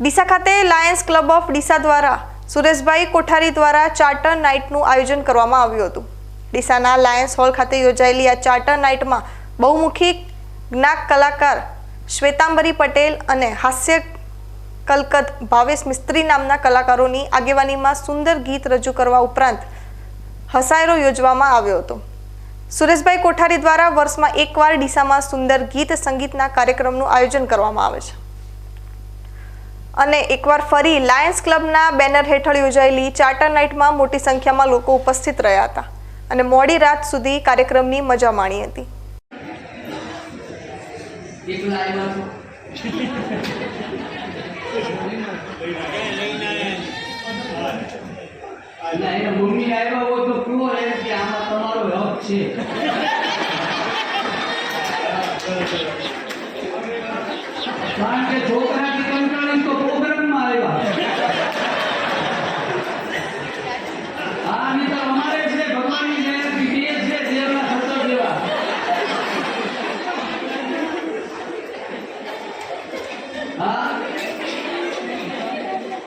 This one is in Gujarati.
ડીસા ખાતે લાયન્સ ક્લબ ઓફ ડીસા દ્વારા સુરેશભાઈ કોઠારી દ્વારા ચાર્ટર નાઇટનું આયોજન કરવામાં આવ્યું હતું. ડીસાના લાયન્સ હોલ ખાતે યોજાયેલી આ ચાર્ટર નાઇટમાં બહુમુખી જ્ઞાક કલાકાર શ્વેતાંબરી પટેલ અને હાસ્ય કલકત ભાવેશ મિસ્ત્રી નામના કલાકારોની આગેવાનીમાં સુંદર ગીત રજૂ કરવા ઉપરાંત હસાયરો યોજવામાં આવ્યો હતો. સુરેશભાઈ કોઠારી દ્વારા વર્ષમાં એકવાર ડીસામાં સુંદર ગીત સંગીતના કાર્યક્રમનું આયોજન કરવામાં આવે છે. અને એકવાર ફરી લાયન્સ ક્લબના બેનર હેઠળ યોજાયેલી ચાર્ટર નાઇટમાં મોટી સંખ્યામાં લોકો ઉપસ્થિત રહ્યા હતા અને મોડી રાત સુધી કાર્યક્રમની મજા માણી હતી. છોકરા